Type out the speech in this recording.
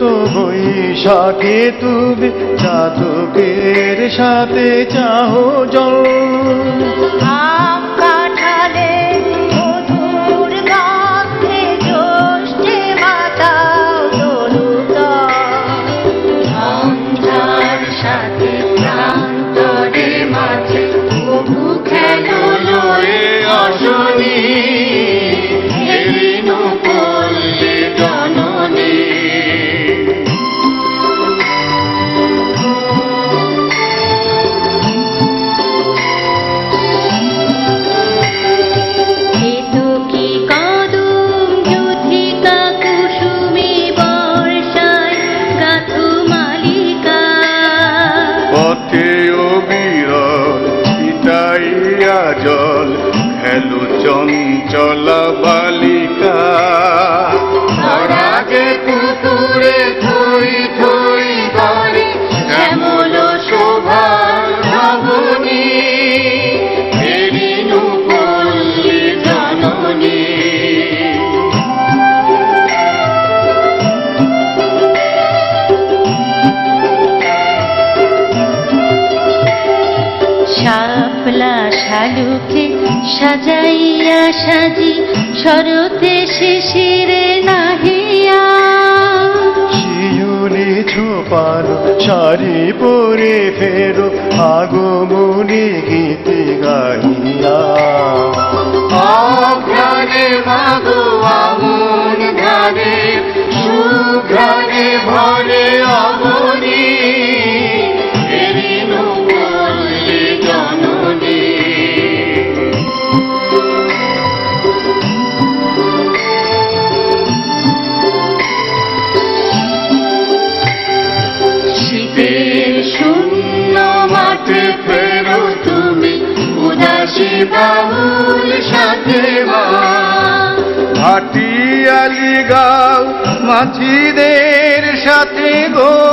তো বৈশাখে তুমি চাতকের সাথে চাহো জল। চঞ্চলা বালিকা। পুকুরে থই থই করে ভাবনী জননী। শাপলা শালুকে সাজাইয়া সাজি শরতে শিশিরে নাহিয়া। শিউলি ছোপানো শাড়ি পরে ফেরো আগমনি গীতি গাইয়া অঘ্রাণে মাগো আমন ধারে সুঘ্রাণে ভরে বাউল সাথে মা। হাটিয়ালি গাও মাঝিদের সাথে গো।